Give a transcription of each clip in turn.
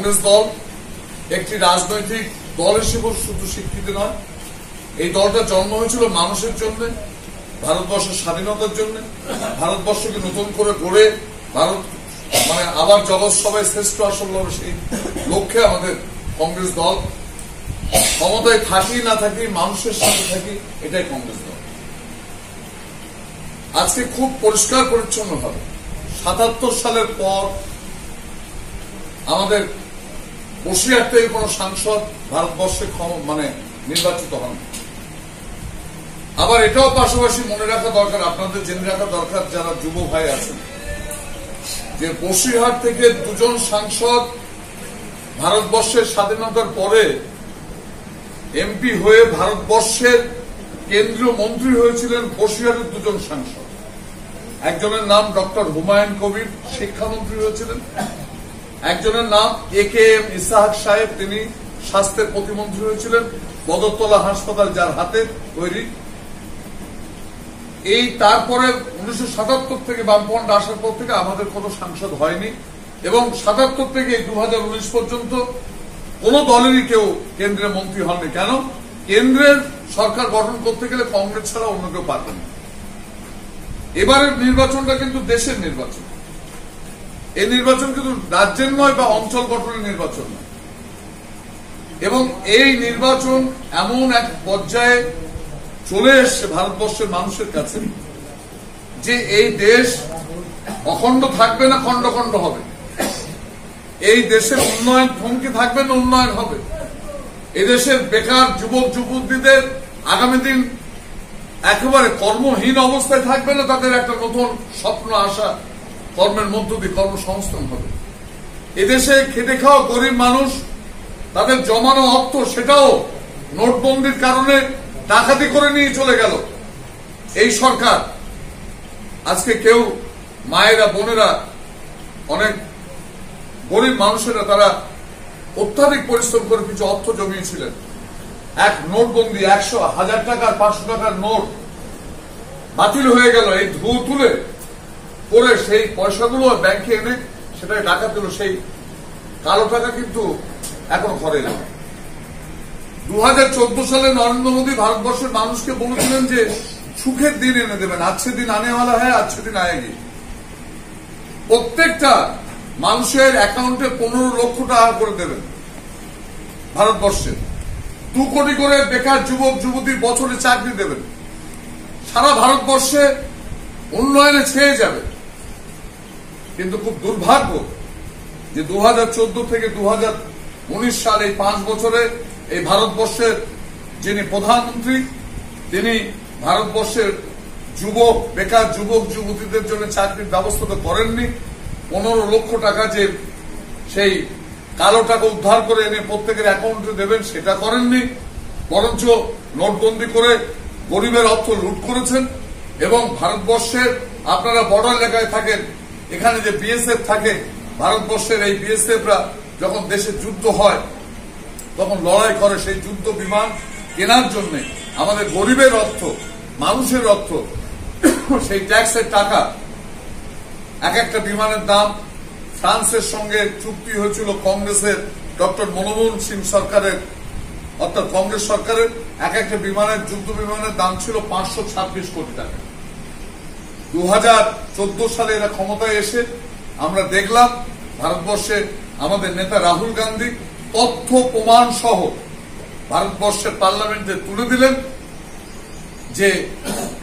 কংগ্রেস দল একটি রাজনৈতিক দল হিসেবে শুধু স্বীকৃতি নয়। এই দলটা জন্ম হয়েছিল মানুষের জন্য, ভারতবর্ষের স্বাধীনতার জন্য। ভারতবর্ষকে নতুন করে গড়ে ভারত মানে আবার জগৎ সবাই শ্রেষ্ঠ আসল হবে সেই লক্ষ্যে আমাদের কংগ্রেস দল। ক্ষমতায় থাকি না থাকি, মানুষের সাথে থাকি, এটাই কংগ্রেস দল। আজকে খুব পরিষ্কার পরিচ্ছন্ন ভাবে সাতাত্তর সালের পর আমাদের বসিরহাট কোন সাংসদ ভারতবর্ষে মানে নির্বাচিত হন। আবার এটাও পাশাপাশি মনে রাখা দরকার, আপনাদের জেনে রাখা দরকার যারা যুব ভাই আছেন, যে থেকে দুজন সাংসদ ভারতবর্ষের স্বাধীনতার পরে এমপি হয়ে ভারতবর্ষের কেন্দ্রীয় মন্ত্রী হয়েছিলেন বসিরহাটের দুজন সাংসদ। একজনের নাম ডক্টর হুমায়ুন কবির, শিক্ষামন্ত্রী হয়েছিলেন। একজনের নাম এ কে এম ইসাহাক সাহেব। তিনি স্বাস্থ্যের প্রতিমন্ত্রী হয়েছিলেন। বদরতলা হাসপাতাল যার হাতে তৈরি। এই তারপরে উনিশশো সাতাত্তর থেকে বামফ্রন্ট আসার পর থেকে আমাদের কোনো সাংসদ হয়নি। এবং সাতাত্তর থেকে দু হাজার উনিশ পর্যন্ত কোন দলেরই কেউ কেন্দ্রের মন্ত্রী হননি। কেন? কেন্দ্রের সরকার গঠন করতে গেলে কংগ্রেস ছাড়া অন্য কেউ পারবে না। এবারের নির্বাচনটা কিন্তু দেশের নির্বাচন। এই নির্বাচন কিন্তু রাজ্যের নয় বা অঞ্চল গঠনের নির্বাচন নয়। এবং এই নির্বাচন এমন এক পর্যায়ে চলে এসছে ভারতবর্ষের মানুষের কাছে যে এই দেশ অখণ্ড থাকবে না, খণ্ড খণ্ড হবে। এই দেশের উন্নয়ন থমকে থাকবে না, উন্নয়ন হবে। এদেশের বেকার যুবক, যুবতীদের আগামী দিন একেবারে কর্মহীন অবস্থায় থাকবে না, তাদের একটা নতুন স্বপ্ন, আশা কর্মের মধ্য দিয়ে কর্মসংস্থান হবে। এদেশে খেটে খাওয়া গরিব মানুষ, তাদের জমানো অর্থ সেটাও নোটবন্দির কারণে ডাকাতি করে নিয়ে চলে গেল। এই সরকার, আজকে কেউ মায়েরা, বোনেরা, অনেক গরিব মানুষেরা তারা অত্যাধিক পরিশ্রম করে কিছু অর্থ জমিয়েছিলেন। এক নোটবন্দি একশো হাজার টাকার, পাঁচশো টাকার নোট বাতিল হয়ে গেল। এই ধু তুলে করে সেই পয়সাগুলো ব্যাংকে এনে সেটাকে টাকা দিল, সেই কালো টাকা কিন্তু এখন ঘরে এলো দু সালে নরেন্দ্র মোদী ভারতবর্ষের মানুষকে বলেছিলেন যে, সুখের দিন এনে দেবেন, আজকে দিন আনেওয়ালা হ্যাঁ আজকে দিন আয়েগি। প্রত্যেকটা মানুষের অ্যাকাউন্টে পনেরো লক্ষ টাকা করে দেবেন ভারতবর্ষে। দু কোটি করে বেকার যুবক, যুবতী বছরে চাকরি দেবেন। সারা ভারতবর্ষে উন্নয়নে ছেয়ে যাবে। কিন্তু খুব দুর্ভাগ্য যে দু হাজার চোদ্দ থেকে দু হাজার উনিশ সাল এই পাঁচ বছরে এই ভারতবর্ষের যিনি প্রধানমন্ত্রী, তিনি ভারতবর্ষের যুবক বেকার যুবক, যুবতীদের জন্য চাকরির ব্যবস্থা তো করেননি। পনেরো লক্ষ টাকা যে সেই কালো টাকা উদ্ধার করে এনে প্রত্যেকের অ্যাকাউন্টে দেবেন, সেটা করেননি। বরঞ্চ নোটবন্দি করে গরিবের অর্থ লুট করেছেন এবং ভারতবর্ষের আপনারা বর্ডার এলাকায় থাকেন এখানে যে বিএসএফ থাকে, ভারতবর্ষের এই বিএসএফরা যখন দেশে যুদ্ধ হয়, তখন লড়াই করে সেই যুদ্ধ বিমান কেনার জন্য। আমাদের গরিবের অর্থ, মানুষের অর্থ, সেই ট্যাক্সের টাকা, এক একটা বিমানের দাম। ফ্রান্সের সঙ্গে চুক্তি হয়েছিল কংগ্রেসের ডক্টর মনমোহন সিং সরকারের। অর্থাৎ কংগ্রেস সরকারের এক একটা বিমানের, যুদ্ধ বিমানের দাম ছিল পাঁচশো ছাব্বিশ কোটি টাকা। দু হাজার চোদ্দ সালে এরা ক্ষমতায় এসে আমরা দেখলাম ভারতবর্ষে আমাদের নেতা রাহুল গান্ধী তথ্য প্রমাণ সহ ভারতবর্ষের পার্লামেন্টে তুলে দিলেন যে,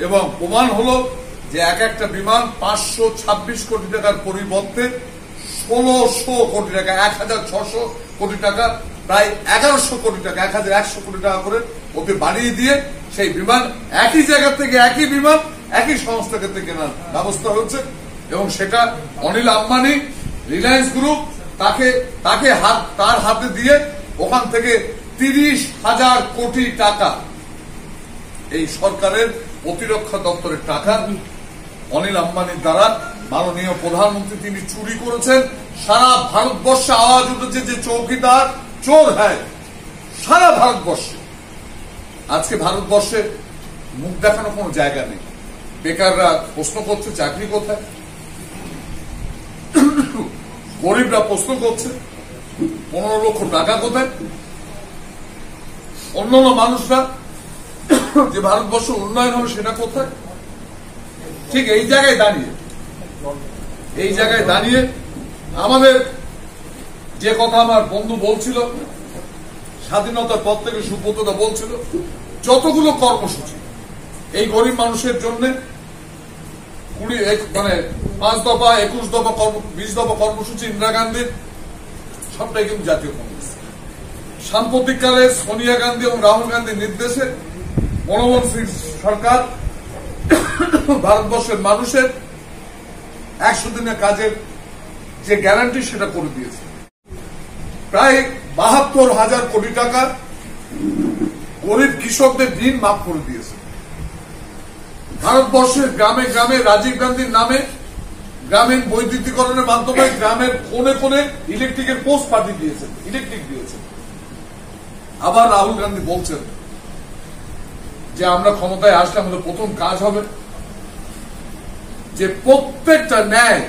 এবং প্রমাণ হলো যে এক একটা বিমান পাঁচশো ছাব্বিশ কোটি টাকার পরিবর্তে ষোলোশো কোটি টাকা, এক হাজার ছশো কোটি টাকা, প্রায় এগারোশো কোটি টাকা, এক হাজার একশো কোটি টাকা করে ওকে বাড়িয়ে দিয়ে সেই বিমান একই জায়গা থেকে একই বিমান একই সংস্থা থেকে কেনার ব্যবস্থা হচ্ছে এবং সেটা অনিল আম্বানি, রিলায়েন্স গ্রুপ, তাকে তাকে হাত, তার হাতে দিয়ে ওখান থেকে তিরিশ হাজার কোটি টাকা এই সরকারের প্রতিরক্ষা দপ্তরের টাকা অনিল আম্বানির দ্বারা মাননীয় প্রধানমন্ত্রী তিনি চুরি করেছেন। সারা ভারতবর্ষে আওয়াজ উঠেছে যে চৌকিদার চোর হ্যায়। সারা ভারতবর্ষে। আজকে ভারতবর্ষে মুখ দেখানো কোনো জায়গা নেই। বেকাররা প্রশ্ন করছে, চাকরি কোথায়? গরিবরা প্রশ্ন করছে, পনেরো লক্ষ টাকা কোথায়? অন্যান্য মানুষরা যে ভারতবর্ষ উন্নয়ন হবে সেটা কোথায়? ঠিক এই জায়গায় দাঁড়িয়ে, এই জায়গায় দাঁড়িয়ে আমাদের যে কথা আমার বন্ধু বলছিল, স্বাধীনতার পর থেকে সুব্রতদা বলছিল, যতগুলো কর্মসূচি এই গরিব মানুষের জন্য কুড়ি মানে পাঁচ দফা, একুশ দফা বিশ দফা কর্মসূচি ইন্দিরা গান্ধীর সবটাই কিন্তু জাতীয় কংগ্রেস। সাম্প্রতিককালে সোনিয়া গান্ধী এবং রাহুল গান্ধীর নির্দেশে মনমোহন সিং সরকার ভারতবর্ষের মানুষের একশো দিনের কাজের যে গ্যারান্টি সেটা করে দিয়েছে। প্রায় বাহাত্তর হাজার কোটি টাকা গরিব কৃষকদের ঋণ মাফ করে দিয়েছে। ভারতবর্ষের গ্রামে গ্রামে রাজীব গান্ধীর নামে গ্রামীণ বৈদ্যুতিকরণের মাধ্যমে গ্রামের কোণে কোণে ইলেকট্রিকের পোস্ট পাঠিয়ে দিয়েছেন, ইলেকট্রিক দিয়েছেন। আবার রাহুল গান্ধী বলছেন যে আমরা ক্ষমতায় আসলে আমাদের প্রথম কাজ হবে যে প্রত্যেকটা ন্যায়,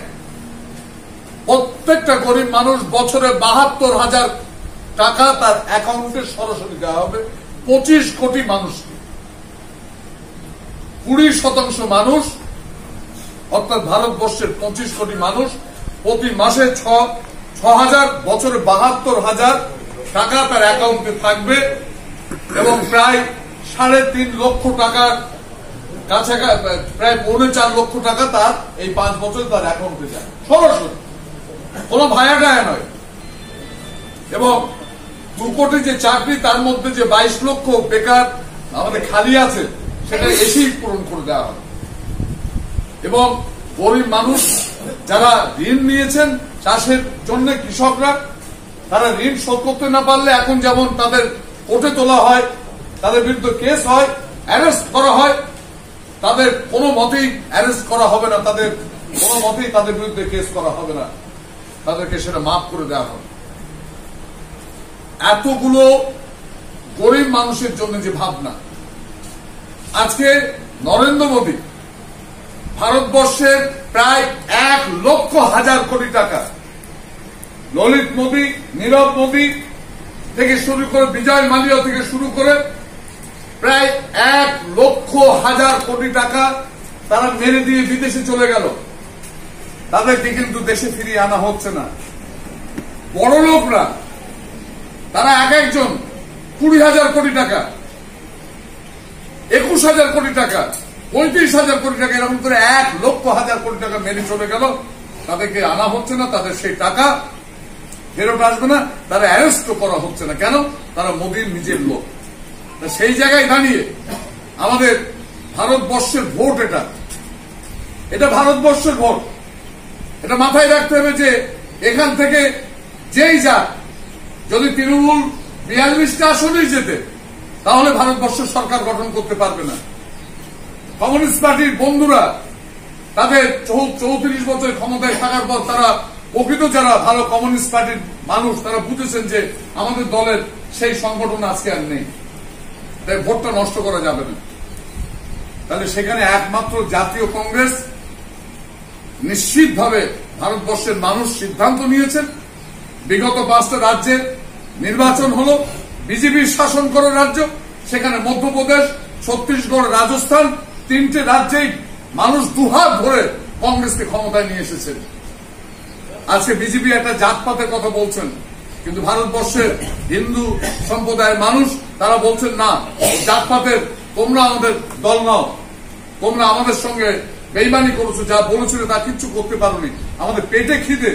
প্রত্যেকটা গরিব মানুষ বছরে বাহাত্তর হাজার টাকা তার অ্যাকাউন্টে সরাসরি দেওয়া হবে, পঁচিশ কোটি মানুষকে। কুড়ি শতাংশ মানুষ, অর্থাৎ ভারতবর্ষের পঁচিশ কোটি মানুষ, প্রতি মাসে ছ হাজার, বছরে বাহাত্তর হাজার টাকা তার অ্যাকাউন্টে থাকবে এবং প্রায় সাড়ে তিন লক্ষ টাকার কাছাকাছি, প্রায় পৌনে চার লক্ষ টাকা তার এই পাঁচ বছর তার অ্যাকাউন্টে যায়। সরাসরি। কোনো ভায়া টায়া নয়। এবং দু কোটি যে চাকরি, তার মধ্যে যে বাইশ লক্ষ বেকার আমাদের খালি আছে সেটা এসেই পূরণ করে দেওয়া হবে। এবং গরিব মানুষ যারা ঋণ নিয়েছেন চাষের জন্য কৃষকরা, তারা ঋণ শোধ করতে না পারলে এখন যেমন তাদের কোর্টে তোলা হয়, তাদের বিরুদ্ধে কেস হয়, অ্যারেস্ট করা হয়, তাদের কোনো মতেই অ্যারেস্ট করা হবে না, তাদের কোনো মতেই তাদের বিরুদ্ধে কেস করা হবে না। তাদেরকে সেটা মাফ করে দেওয়া হবে। এতগুলো গরিব মানুষের জন্য যে ভাবনা আজকে নরেন্দ্র মোদী ভারতবর্ষের প্রায় এক লক্ষ হাজার কোটি টাকা। ললিত মোদী, নীরব মোদী থেকে শুরু করে, বিজয় মালিয়া থেকে শুরু করে প্রায় এক লক্ষ হাজার কোটি টাকা তারা মেরে দিয়ে বিদেশে চলে গেল। তাদেরকে কিন্তু দেশে ফিরিয়ে আনা হচ্ছে না। বড় লোকরা তারা এক একজন কুড়ি হাজার কোটি টাকা। একুশ হাজার কোটি টাকা, পঁয়ত্রিশ হাজার কোটি টাকা, এরকম করে এক লক্ষ হাজার কোটি টাকা মেরে চলে গেল। তাদেরকে আনা হচ্ছে না, তাদের সেই টাকা ফেরত আসবে না, তারা অ্যারেস্ট করা হচ্ছে না। কেন? তারা মোদীর নিজের লোক। সেই জায়গায় দাঁড়িয়ে আমাদের ভারতবর্ষের ভোট এটা। এটা ভারতবর্ষের ভোট। এটা মাথায় রাখতে হবে যে এখান থেকে যেই যাক, যদি তৃণমূল বিয়াল্লিশটা আসনেই যেতে তাহলে ভারতবর্ষ সরকার গঠন করতে পারবে না। কমিউনিস্ট পার্টির বন্ধুরা, তাদের চৌত্রিশ বছর ক্ষমতায় থাকার পর তারা প্রকৃত যারা ভালো কমিউনিস্ট পার্টির মানুষ, তারা বুঝেছেন যে আমাদের দলের সেই সংগঠন আজকে আর নেই। তাই ভোটটা নষ্ট করা যাবে না। তাহলে সেখানে একমাত্র জাতীয় কংগ্রেস নিশ্চিতভাবে ভারতবর্ষের মানুষ সিদ্ধান্ত নিয়েছেন। বিগত পাঁচটা রাজ্যে নির্বাচন হলো। বিজেপির শাসন করা রাজ্য, সেখানে মধ্যপ্রদেশ, ছত্তিশগড়, রাজস্থান, তিনটে রাজ্যেই মানুষ দুহাত ধরে কংগ্রেসকে ক্ষমতায় নিয়ে এসেছেন আজকে বিজেপি একটা জাতপাতের কথা বলছেন, কিন্তু ভারতবর্ষের হিন্দু সম্প্রদায়ের মানুষ, তারা বলছেন, না জাতপাতের তোমরা আমাদের দল নাও। তোমরা আমাদের সঙ্গে বেইমানি করেছ, যা বলেছিল তা কিচ্ছু করতে পারোনি। আমাদের পেটে খিদে।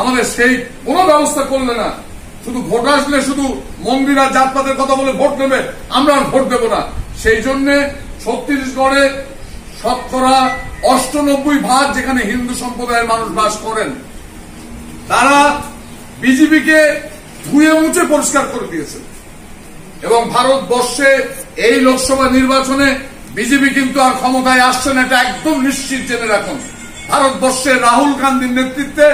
আমাদের সেই কোনো ব্যবস্থা করলে না শুধু ভোট আসলে শুধু মন্দির আর জাতপাতের কথা বলে ভোট নেবে, আমরা আর ভোট দেব না। সেই জন্য ছত্তিশগড়ে শতকরা অষ্টানব্বই ভাগ যেখানে হিন্দু সম্প্রদায়ের মানুষ বাস করেন, তারা বিজেপিকে ধুয়ে মুছে পরিষ্কার করে দিয়েছে। এবং ভারতবর্ষে এই লোকসভা নির্বাচনে বিজেপি কিন্তু আর ক্ষমতায় আসছে না, এটা একদম নিশ্চিত জেনে রাখুন। ভারতবর্ষে রাহুল গান্ধীর নেতৃত্বে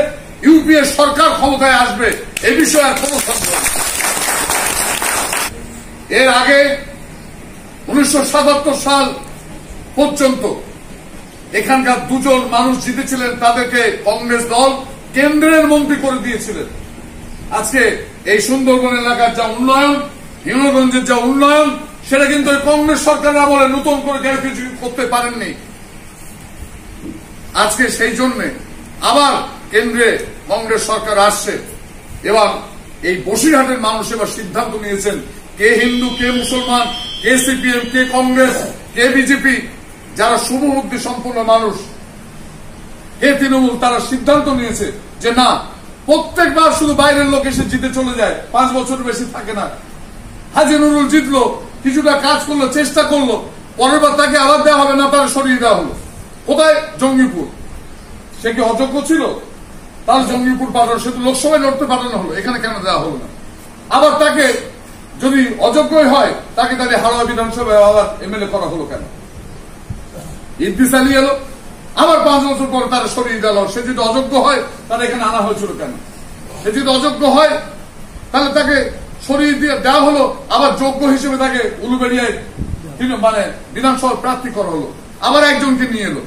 ইউপিএ সরকার ক্ষমতায় আসবে, এ বিষয়ে আর কোনো সন্দেহ এর আগে উনিশশো সাতাত্তর সাল পর্যন্ত এখানকার দুজন মানুষ জিতেছিলেন, তাদেরকে কংগ্রেস দল কেন্দ্রের মন্ত্রী করে দিয়েছিলেন। আজকে এই সুন্দরবন এলাকার যা উন্নয়ন হিমগঞ্জের যা উন্নয়ন, সেটা কিন্তু ওই কংগ্রেস সরকার আমলে নতুন করে কেউ কিছু করতে পারেননি। আজকে সেই জন্য আবার কেন্দ্রে কংগ্রেস সরকার আসছে এবং এই বসিরহাটের মানুষ এবার সিদ্ধান্ত নিয়েছেন, কে হিন্দু, কে মুসলমান, কে সিপিএম, কে কংগ্রেস, কে বিজেপি, যারা শুভবুদ্ধি সম্পন্ন মানুষ, কে তৃণমূল, তারা সিদ্ধান্ত নিয়েছে যে না, প্রত্যেকবার শুধু বাইরের লোক এসে জিতে চলে যায়, পাঁচ বছর বেশি থাকে না। হাজি নুরুল জিতলো, কিছুটা কাজ করল, চেষ্টা করল, পরের বার তাকে আবার দেওয়া হবে না, তার সরিয়ে দেওয়া হলো। কোথায়? জঙ্গিপুর। সে কি অযোগ্য ছিল? তার জঙ্গিপুর পাঠানো তো লোকসভায় লড়তে পাঠানো হলো, এখানে কেন দেওয়া হলো না? আবার তাকে যদি অযোগ্যই হয়, তাকে তাহলে হাওড়া বিধানসভায় আবার এমএলএ করা হলো কেন? ইদ্দিস আলী এলো, আবার পাঁচ বছর পর তারা সরিয়ে হলো। সে যদি অযোগ্য হয়, তাহলে এখানে আনা হয়েছিল কেন? সে যদি অযোগ্য হয়, তাহলে তাকে সরিয়ে দিয়ে দেওয়া হলো, আবার যোগ্য হিসেবে তাকে উলুবেড়িয়ায় মানে বিধানসভার প্রার্থী করা হলো। আবার একজনকে নিয়ে এলো।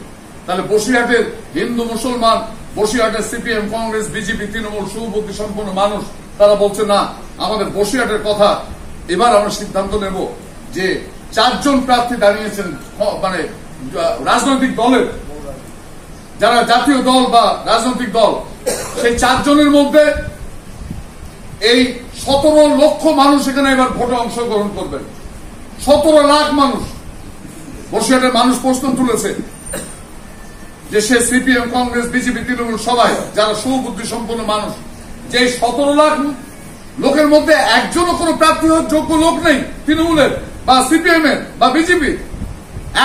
তাহলে বসিরহাটের হিন্দু মুসলমান বসিরহাটের সিপিএম কংগ্রেস, বিজেপি, তৃণমূল, সুবুদ্ধি সম্পন্ন মানুষ, তারা বলছে, না, আমাদের বসিরহাটের কথা এবার আমরা সিদ্ধান্ত নেব যে চারজন প্রার্থী দাঁড়িয়েছেন মানে রাজনৈতিক দলের। যারা জাতীয় দল বা রাজনৈতিক দল, সেই চারজনের মধ্যে এই সতেরো লক্ষ মানুষ এখানে এবার ভোটে অংশগ্রহণ করবেন। সতেরো লাখ মানুষ। বসিরহাটের মানুষ প্রশ্ন তুলেছে যে সে সিপিএম, কংগ্রেস, বিজেপি, তৃণমূল, সবাই, যারা সুবুদ্ধি সম্পন্ন মানুষ, যে সতেরো লাখ লোকের মধ্যে একজনও কোনো প্রার্থী হওয়ার যোগ্য লোক নেই তৃণমূলের, বা সিপিএম এর বা বিজেপি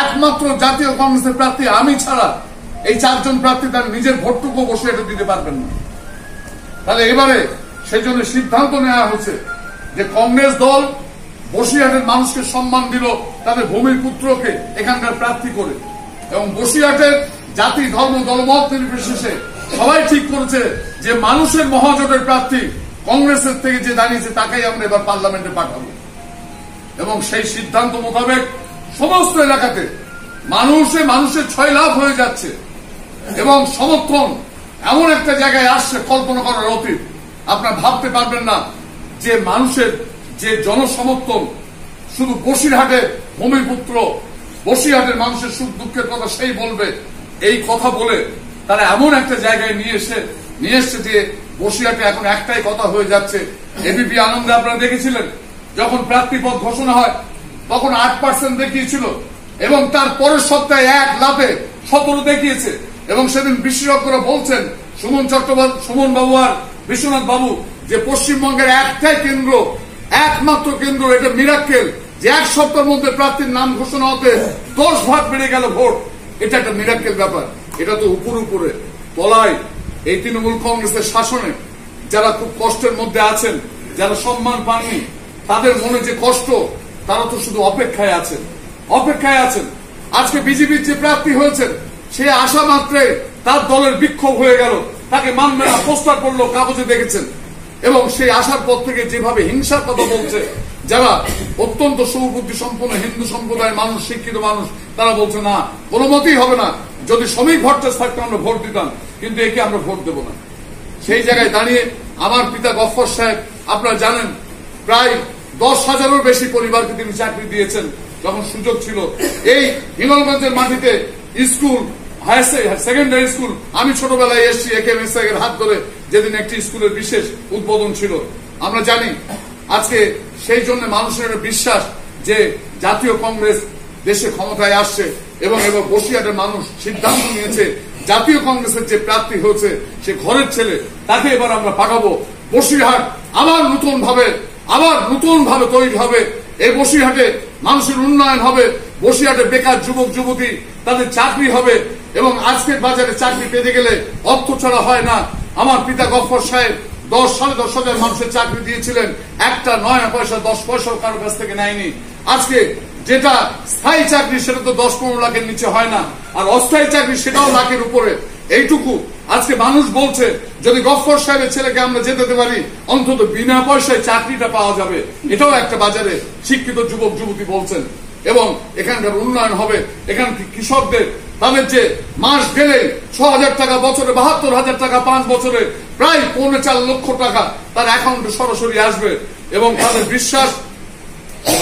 একমাত্র জাতীয় কংগ্রেসের প্রার্থী আমি ছাড়া এই চারজন প্রার্থী তার নিজের ভোটটুকু বসে এটা দিতে পারবেন না। তাহলে এবারে সেই জন্য সিদ্ধান্ত নেওয়া হচ্ছে যে কংগ্রেস দল বসিরহাটের মানুষকে সম্মান দিল, তাদের ভূমির পুত্রকে এখানকার প্রার্থী করে। এবং বসিরহাটের জাতি, ধর্ম, দলমত নির্বিশেষে সবাই ঠিক করেছে যে মানুষের মহাজোটের প্রার্থী কংগ্রেসের থেকে যে দাঁড়িয়েছে, তাকেই আমরা এবার পার্লামেন্টে পাঠাবো। এবং সেই সিদ্ধান্ত মোতাবেক সমস্ত এলাকাতে মানুষে মানুষের ছয় লাভ হয়ে যাচ্ছে। এবং সমর্থন এমন একটা জায়গায় আসছে, কল্পনা করার অতীত। আপনার ভাবতে পারবেন না যে মানুষের যে জনসমর্থন, শুধু বসিরহাটে ভূমিপুত্র, বসিরহাটের মানুষের সুখ দুঃখের কথা সেই বলবে। এই কথা বলে তারা এমন একটা জায়গায় নিয়ে এসে, নিয়ে এসছে যে বসিরহাটে এখন একটাই কথা হয়ে যাচ্ছে। এবিপি আনন্দে আপনারা দেখেছিলেন, যখন প্রার্থীপদ ঘোষণা হয়, তখন আট পার্সেন্ট দেখিয়েছিল এবং তার পরের সপ্তাহে এক লাভে সতেরো দেখিয়েছে। এবং সেদিন বিশেষজ্ঞরা বলছেন, সুমন চট্টোপাধ্যায়, সুমন বাবু আর বিশ্বনাথ বাবু, যে পশ্চিমবঙ্গের একটাই কেন্দ্র, একমাত্র কেন্দ্র, এটা মিরাক্কেল, যে এক সপ্তাহের মধ্যে প্রার্থীর নাম ঘোষণা হতে দশ ভাগ বেড়ে গেল ভোট। এটা একটা মিরাক্কেল ব্যাপার। এটা তো উপর উপরে। তলায় এই তৃণমূল কংগ্রেসের শাসনে যারা খুব কষ্টের মধ্যে আছেন, যারা সম্মান পাননি, তাদের মনে যে কষ্ট, তারা তো শুধু অপেক্ষায় আছেন। অপেক্ষায় আছেন। আজকে বিজেপির যে প্রার্থী হয়েছেন, সে আশা মাত্রে তার দলের বিক্ষোভ হয়ে গেল। তাকে মানবে না, পোস্টার করল কাগজে দেখেছেন। এবং সেই আসার পর থেকে যেভাবে হিংসার কথা বলছে, যারা অত্যন্ত সুবুদ্ধি সম্পন্ন হিন্দু সম্প্রদায়ের মানুষ, শিক্ষিত মানুষ তারা বলছে, না, কোনো মতেই হবে না। যদি শ্রমিক ভট্টাস থাকতো আমরা ভোট দিতাম, কিন্তু একে আমরা ভোট দেব না। সেই জায়গায় দাঁড়িয়ে আমার পিতা গফর সাহেব, আপনারা জানেন, প্রায় দশ হাজারের বেশি পরিবারকে তিনি চাকরি দিয়েছেন, যখন সুযোগ ছিল। এই হিঙ্গলগঞ্জের মাটিতে স্কুল সেকেন্ডারি স্কুল, আমি ছোটবেলায় এসেছি একে এর হাত ধরে যেদিন একটি স্কুলের বিশেষ উদ্বোধন ছিল। আমরা জানি, আজকে সেই জন্য মানুষের বিশ্বাস যে জাতীয় কংগ্রেস দেশে ক্ষমতায় আসছে এবং এবার বসিরহাটের মানুষ সিদ্ধান্ত নিয়েছে, জাতীয় কংগ্রেসের যে প্রার্থী হয়েছে, সে ঘরের ছেলে, তাকে এবার আমরা পাঠাবো। বসিরহাট আবার নতুন ভাবে আবার নতুন ভাবে তৈরি হবে। এই বসিরহাটে মানুষের উন্নয়ন হবে, বসিরহাটে বেকার যুবক, যুবতী, তাদের চাকরি হবে এবং আজকের বাজারে চাকরি পেতে গেলে অর্থ ছাড়া হয় না। আমার পিতা গফর সাহেব দশ, সাড়ে দশ হাজার মানুষের চাকরি দিয়েছিলেন, একটা নয় পয়সা দশ পয়সাও কারোর কাছ থেকে নেয়নি। আজকে যেটা স্থায়ী চাকরি সেটা তো দশ পনেরো লাখের নিচে হয় না, আর অস্থায়ী চাকরি সেটাও লাখের উপরে। এইটুকু। আজকে মানুষ বলছে, যদি গফর সাহেবের ছেলেকে আমরা যেতে পারি, অন্তত বিনা পয়সায় চাকরিটা পাওয়া যাবে। এটাও একটা বাজারে শিক্ষিত যুবক, যুবতী বলছেন। এবং এখানকার উন্নয়ন হবে। এখান কৃষকদের তাদের যে মাস গেলে ছ হাজার টাকা, বছরে বাহাত্তর হাজার টাকা, পাঁচ বছরে প্রায় পৌনে চার লক্ষ টাকা, তার অ্যাকাউন্টে সরাসরি আসবে। এবং তাদের বিশ্বাস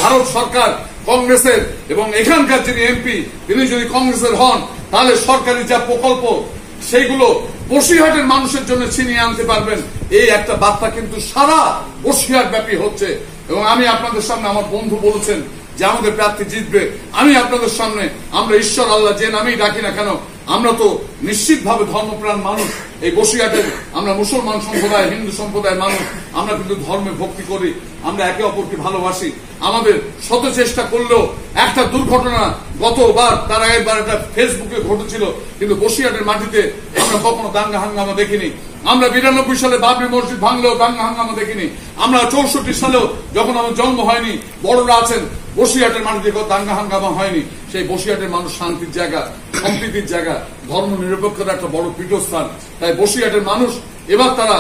ভারত সরকার, কংগ্রেসের এবং এখানকার যিনি এমপি তিনি যদি কংগ্রেসের হন, তাহলে সরকারি যা প্রকল্প, সেইগুলো বসিরহাটের মানুষের জন্য ছিনিয়ে আনতে পারবেন। এই একটা বার্তা কিন্তু সারা বসিরহাট ব্যাপী হচ্ছে। এবং আমি আপনাদের সামনে আমার বন্ধু বলেছেন যে আমাদের প্রার্থী জিতবে। আমি আপনাদের সামনে, আমরা ঈশ্বর, আল্লাহ যে নামেই ডাকি না কেন, আমরা তো নিশ্চিতভাবে ধর্মপ্রাণ মানুষ। এই বসিরহাটের আমরা মুসলমান সম্প্রদায়, হিন্দু সম্প্রদায়ের মানুষ, আমরা কিন্তু ধর্মে ভক্তি করি। আমরা একে অপরকে ভালোবাসি। আমাদের শত চেষ্টা করলেও একটা দুর্ঘটনা গতবার তার আগেরবার একটা ফেসবুকে ঘটেছিল, কিন্তু বসিরহাটের মাটিতে আমরা কখনো দাঙ্গা হাঙ্গামা দেখিনি। আমরা বিরানব্বই সালে বাবরি মসজিদ ভাঙলেও দাঙ্গা হাঙ্গামা দেখিনি। আমরা চৌষট্টি সালেও যখন আমার জন্ম হয়নি, বড়রা আছেন, বসিরহাটের মাটিতে দাঙ্গা হাঙ্গামা হয়নি। সেই বসিরহাটের মানুষ শান্তির জায়গা, সম্প্রীতির জায়গা, ধর্ম নিরপেক্ষতার একটা বড় পীঠস্থান। তাই বসিরহাটের মানুষ, এবার তারা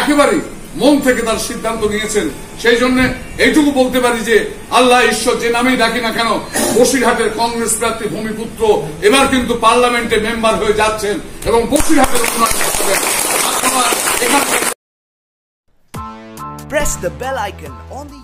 একেবারেই মন থেকে তার সিদ্ধান্ত নিয়েছেন। সেই জন্য এইটুকু বলতে পারি যে, আল্লাহ ঈশ্বর যে নামেই ডাকি না কেন, বসিরহাটের কংগ্রেস প্রার্থী ভূমিপুত্র এবার কিন্তু পার্লামেন্টে মেম্বার হয়ে যাচ্ছেন এবং বসিরহাটের press the bell icon on the